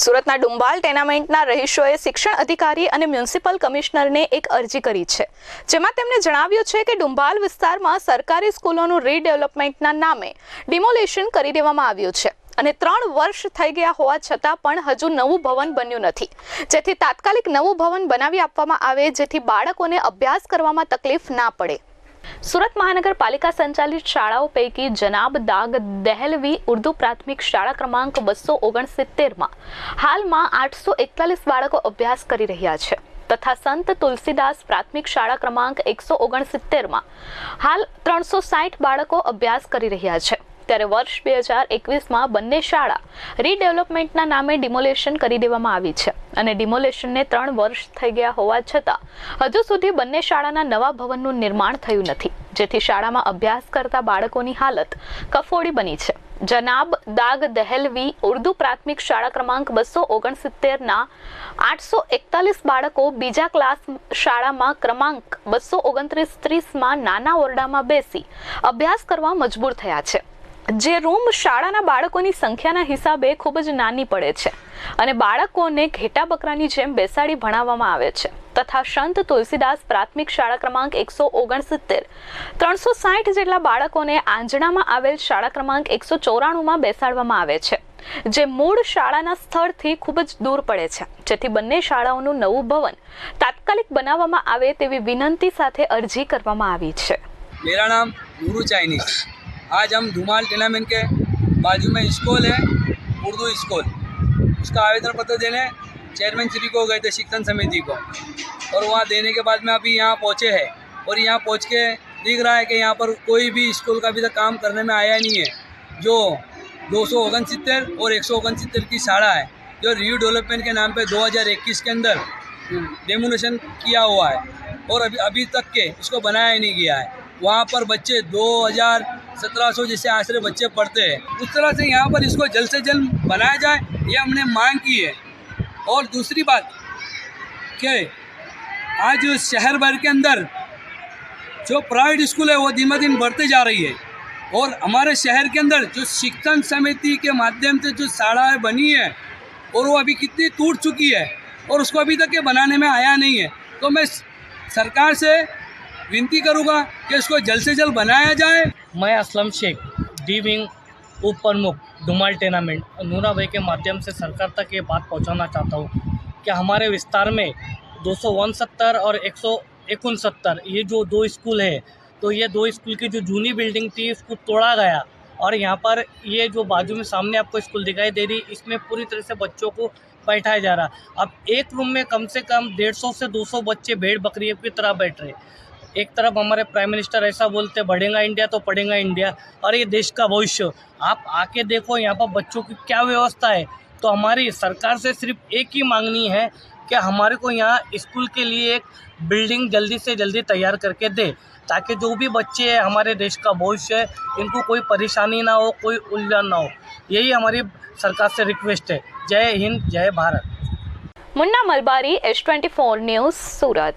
સુરતના ડુંબાલ ટેનામેન્ટના રહીશોએ શિક્ષણ અધિકારી અને મ્યુનિસિપલ કમિશનરને એક અરજી કરી છે, જેમાં તેમણે જણાવ્યું છે કે ડુંબાલ વિસ્તારમાં સરકારી સ્કૂલોનું રીડેવલપમેન્ટના નામે ડિમોલેશન કરી દેવામાં આવ્યું છે અને ત્રણ વર્ષ થઈ ગયા હોવા છતાં પણ હજુ નવું ભવન બન્યું નથી. જેથી તાત્કાલિક નવું ભવન બનાવી આપવામાં આવે જેથી બાળકોને અભ્યાસ કરવામાં તકલીફ ના પડે. સુરત મહાનગરપાલિકા સંચાલિત શાળાઓ પૈકી જનાબ દાગ દહેલવી ઉર્દુ પ્રાથમિક શાળા ક્રમાંક બસો ઓગણસિત્તેરમાં હાલમાં આઠસો એકતાલીસ બાળકો અભ્યાસ કરી રહ્યા છે તથા સંત તુલસીદાસ પ્રાથમિક શાળા ક્રમાંક એકસો ઓગણસિત્તેરમાં હાલ ત્રણસો સાઠ બાળકો અભ્યાસ કરી રહ્યા છે. ત્યારે વર્ષ બે હજાર એકવીસમાં બંને શાળા રીડેવલપમેન્ટના નામે ડિમોલેશન કરી દેવામાં આવી છે. અને ડિમોલેશનને ત્રણ વર્ષ થઈ ગયા હોવા છતાં, હજુ સુધી બંને શાળાના નવા ભવનનું નિર્માણ થયું નથી. જેથી શાળામાં અભ્યાસ કરતા બાળકોની હાલત કફોડી બની છે. જનાબ દાગ દહેલવી ઉર્દુ પ્રાથમિક શાળા ક્રમાંક બસો ઓગણસિત્તેરના આઠસો એકતાલીસ બાળકો બીજા ક્લાસ શાળામાં ક્રમાંક બસો ઓગણત્રીસ ત્રીસમાં નાના ઓરડામાં બેસી અભ્યાસ કરવા મજબૂર થયા છે. જે રૂમ શાળાના બાળકોની સંખ્યાના હિસાબે ખૂબ જ નાની પડે છે અને બાળકોને ઘેટા બકરાની જેમ બેસાડી ભણાવવામાં આવે છે. તથા સંત તુલસીદાસ પ્રાથમિક શાળા ક્રમાંક એકસો ઓગણસિત્તેર, ત્રણસો સાઠ જેટલા બાળકોને આંજણામાં આવેલ શાળા ક્રમાંક એકસો ચોરાણુંમાં બેસાડવામાં આવે છે, જે મૂળ શાળાના સ્થળથી ખૂબ જ દૂર પડે છે, જેથી બંને શાળાઓનું નવું ભવન તાત્કાલિક બનાવવામાં આવે તેવી વિનંતી સાથે અરજી કરવામાં આવી છે. મેરા નામ ગુરુ ચાઇનીઝ. आज हम धुमाल टेनामेंट के बाजू में स्कूल है, उर्दू स्कूल उसका आवेदन पत्र देने चेयरमैन श्री को गए थे, शिक्षण समिति को. और वहाँ देने के बाद में अभी यहाँ पहुँचे हैं. और यहाँ पहुँच के दिख रहा है कि यहाँ पर कोई भी स्कूल का अभी तक काम करने में आया नहीं है. जो दो सौ और एक सौ की शाखा है, जो री डेवलपमेंट के नाम पे 2021 के अंदर डेमोनेशन किया हुआ है. और अभी अभी तक के इसको बनाया नहीं गया है. वहाँ पर बच्चे 2000 1700 जैसे आश्रय बच्चे पढ़ते हैं, उस तरह से यहाँ पर इसको जल्द से जल्द बनाया जाए, ये हमने मांग की है। और दूसरी बात कि आज शहर भर के अंदर जो प्राइवेट स्कूल है, वो दिन दिन बढ़ते जा रही है। और हमारे शहर के अंदर जो शिक्षण समिति के माध्यम से जो शालाएँ बनी है, और वो अभी कितनी टूट चुकी है, और उसको अभी तक ये बनाने में आया नहीं है तो मैं सरकार से विनती करूँगा कि इसको जल्द से जल्द बनाया जाए। मैं असलम शेख डी विंग उप प्रमुख धुमाल टेनामेंट नूरा भाई के माध्यम से सरकार तक ये बात पहुंचाना चाहता हूँ कि हमारे विस्तार में दो और एक ये जो दो स्कूल है तो ये दो स्कूल की जो जूनी बिल्डिंग थी उसको तोड़ा गया। और यहाँ पर ये जो बाजू में सामने आपको स्कूल दिखाई दे रही, इसमें पूरी तरह से बच्चों को बैठाया जा रहा। अब एक रूम में कम से कम डेढ़ सौ से दो सौ बच्चे भेड़ बकरियों की तरह बैठ रहे। एक तरफ़ हमारे प्राइम मिनिस्टर ऐसा बोलते, बढ़ेगा इंडिया तो पढ़ेगा इंडिया और ये देश का भविष्य। आप आके देखो, यहाँ पर बच्चों की क्या व्यवस्था है। तो हमारी सरकार से सिर्फ़ एक ही मांगनी है कि हमारे को यहाँ स्कूल के लिए एक बिल्डिंग जल्दी से जल्दी तैयार करके दे, ताकि जो भी बच्चे हैं, हमारे देश का भविष्य है, इनको कोई परेशानी ना हो, कोई उलझन ना हो। यही हमारी सरकार से रिक्वेस्ट है। जय हिंद, जय Bharat. Munna Malbari, H twenty four news, Surat.